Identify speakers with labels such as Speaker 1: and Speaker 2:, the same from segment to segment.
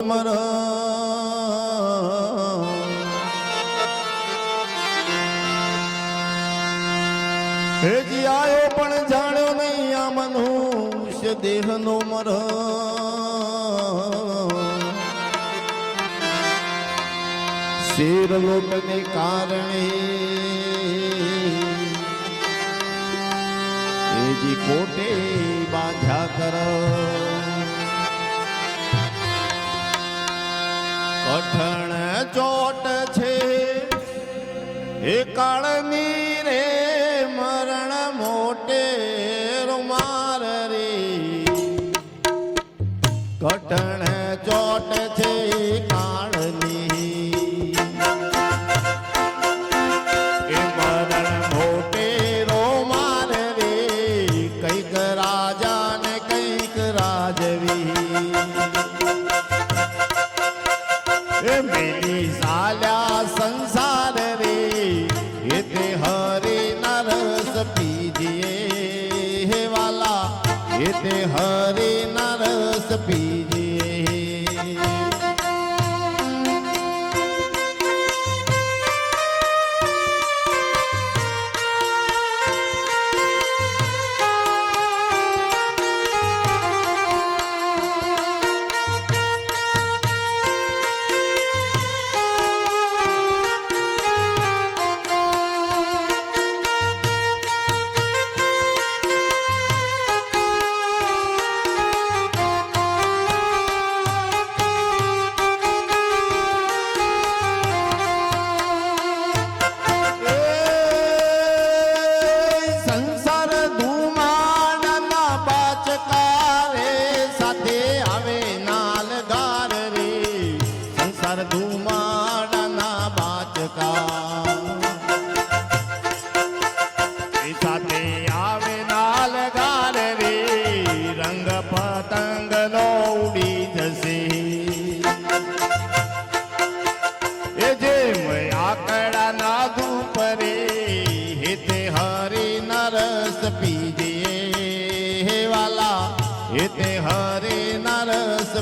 Speaker 1: મર હેજી આયો પણ જાણ્યો નહીં આ મનુષ્ય દેહનો મર શેર લોટને કારણે હેજી કોટે બાંધ્યા કર કઠણ ચોટ છે. એ કાળની રે हरे હેતે હરી નરસ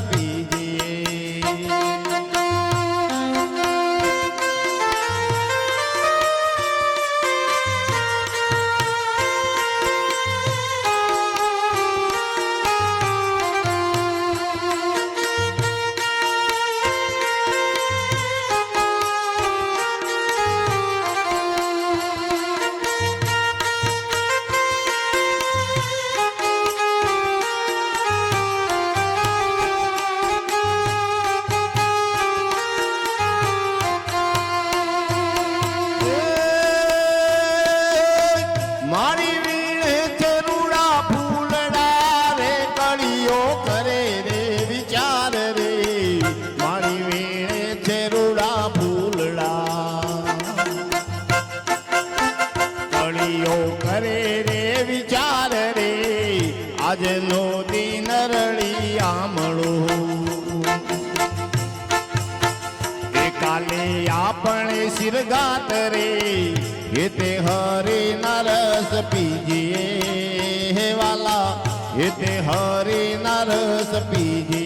Speaker 1: આપણે શિરગાત રે એ તે હરે નરસ પીજીએ વાલા એ તે હરે નરસ પીજીએ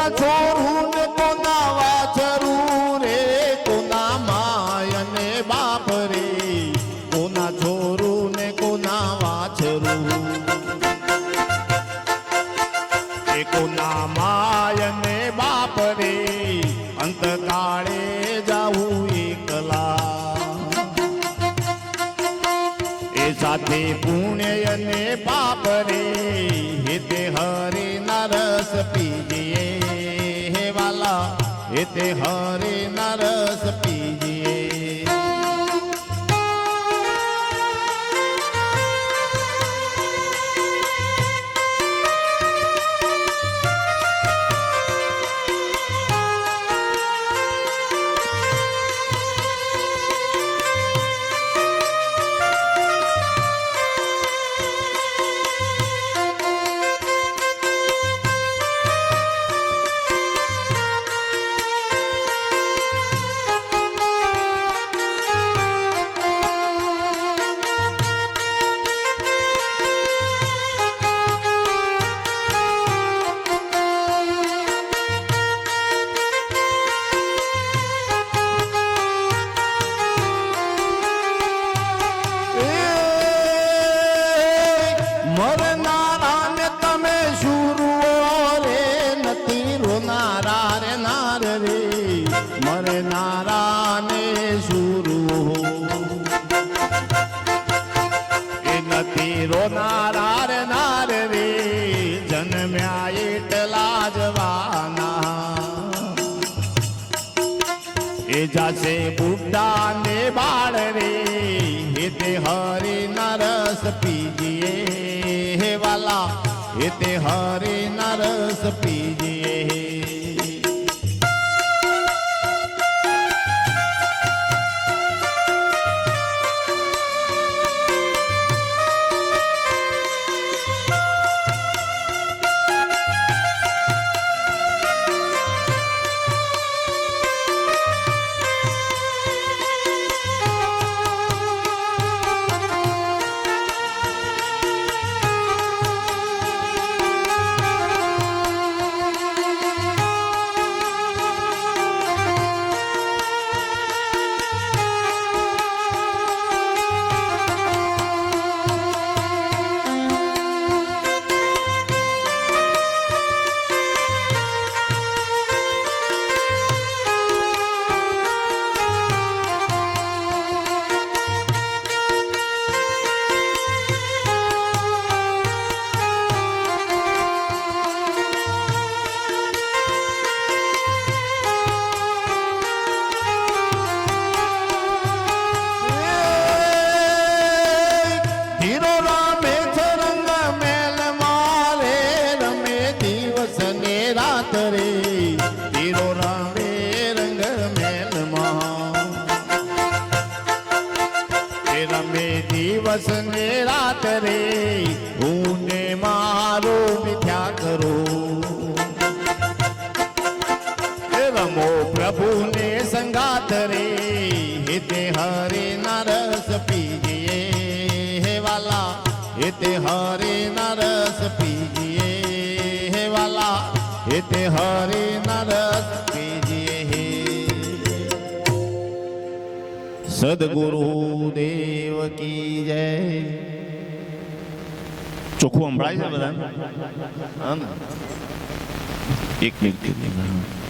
Speaker 1: કોના છોરું ને કોના વાછરું રે કોના માય ને બાપ રે. કોના છોરું ને કોના વાછરું એ કોના માય ને બાપ રે. અંતકાળે જાવું એકલા. એ સાથે પુણ્ય અને પાપ રે. હેતે હરિના રસ પીજીએ હે તે હરે નરસ રસ જાશે બુદ્ધા ને બાળ રે હેતે હરિ નરસ પીજીએ. હે વાલા હેતે હરિ સંગાત રે હિતે હરે નરસ પીજીએ હે વાલા હિતે હરે નરસ પીજીએ હે વાલા હિતે હરે નરસ પીજીએ હે સદગુરુ દેવ કી જય ચોખ્ખું સંભળાય છે બધા એક મિનિટ